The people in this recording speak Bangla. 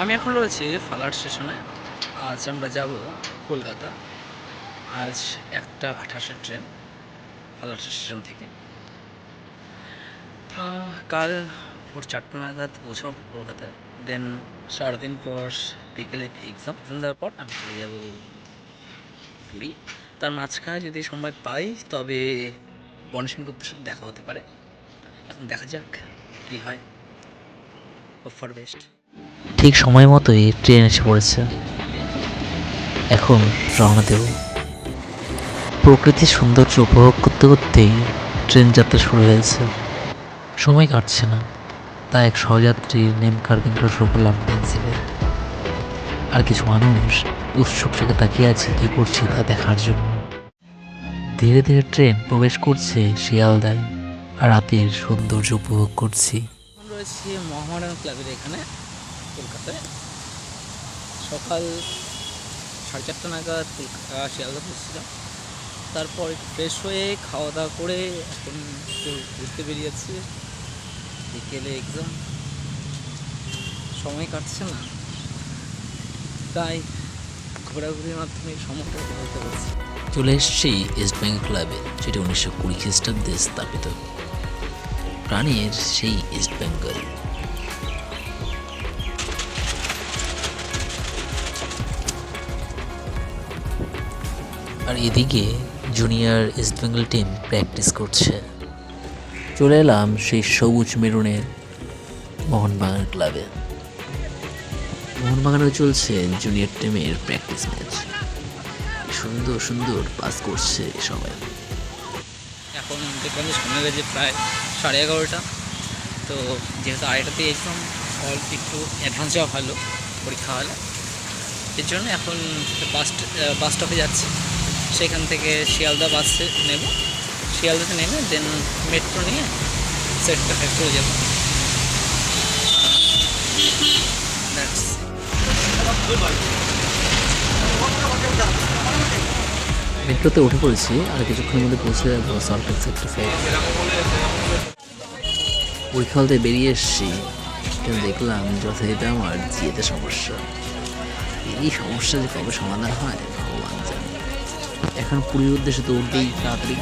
আমি এখন রয়েছি ফালার স্টেশনে। আজ আমরা যাব কলকাতা। আজ একটা আঠাশের ট্রেন ফালার স্টেশন থেকে। কাল ভোর চারটে নাগাদ পৌঁছাবো কলকাতায়। দেন সারাদিন পর বিকেলে এক্সাম দেওয়ার পর আমি চলে যাব পুরী। তার মাঝখানে যদি সময় পাই, তবে গণেশ গুপ্তের সাথে দেখা হতে পারে। এখন দেখা যাক কী হয়। ফর বেস্ট ঠিক সময় মতোই ট্রেন এসে পড়েছে। এখন রওনা দেব। প্রকৃতির সৌন্দর্য উপভোগ করতে করতেই ট্রেন যাত্রা শুরু হয়েছে। সময় কাটছে না, তাই এক সহযাত্রীর নেম কার্ভিং করে শুরু করলাম পেন্সিলে। আর কিছু মানুষ উৎসুক চোখে তাকিয়ে আছে কী করছি তা দেখার জন্য। ধীরে ধীরে ট্রেন প্রবেশ করছে শিয়ালদায়, আর রাতের সৌন্দর্য উপভোগ করছি। ক্লাবের এখানে। কলকাতায়। সকাল সাড়ে চারটা নাগাদ কলকাতা শিয়ালদা পৌঁছেছিলাম। তারপর ফ্রেশ হয়ে খাওয়া দাওয়া করে এখন একটু ঘুরতে বেরিয়েছি। বিকেলে এক্সাম সময় কাটছে না। তাই ঘোরাঘুরির মাধ্যমে সময়টা বলতে পারছি চলে এসেছি ইস্ট বেঙ্গল ক্লাবে যেটা উনিশশো কুড়ি খ্রিস্টাব্দে স্থাপিত। প্রাণীর সেই ইস্ট বেঙ্গল আর এদিকে junior East Bengal team practice করছে। চলে এলাম সেই সবুজ মেরুনের মোহনবাগান ক্লাবে। মোহনবাগানে চলছে জুনিয়র টিমের প্র্যাকটিস ম্যাচ। সুন্দর সুন্দর পাস করছে সবাই এখন দেখলাম যে সময় গেছে প্রায় সাড়ে এগারোটা। তো যেহেতু আড়াইটাতে এক্সাম অল্প একটু অ্যাডভান্স যাওয়া ভালো পরীক্ষা হলে। এর জন্য এখন বাস বাস স্টপে যাচ্ছি। সেখান থেকে শিয়ালদা বাসে নেব। শিয়ালদাতে নেমে দেন মেট্রো নিয়ে সেটটা চলে যাব। মেট্রোতে উঠে পড়েছি আর কিছুক্ষণের মধ্যে পৌঁছে যাব সরকার সেক্টর ফাইভ পরীক্ষা হলতে বেরিয়ে এসেছি। দেখলাম যথারীতি আমার জিয়েতে সমস্যা। এই সমস্যা যে কবে সমাধান হয়, ভগবান জানে। এখন পুরীর উদ্দেশ্যে তো উঠবেই তাড়াতাড়ি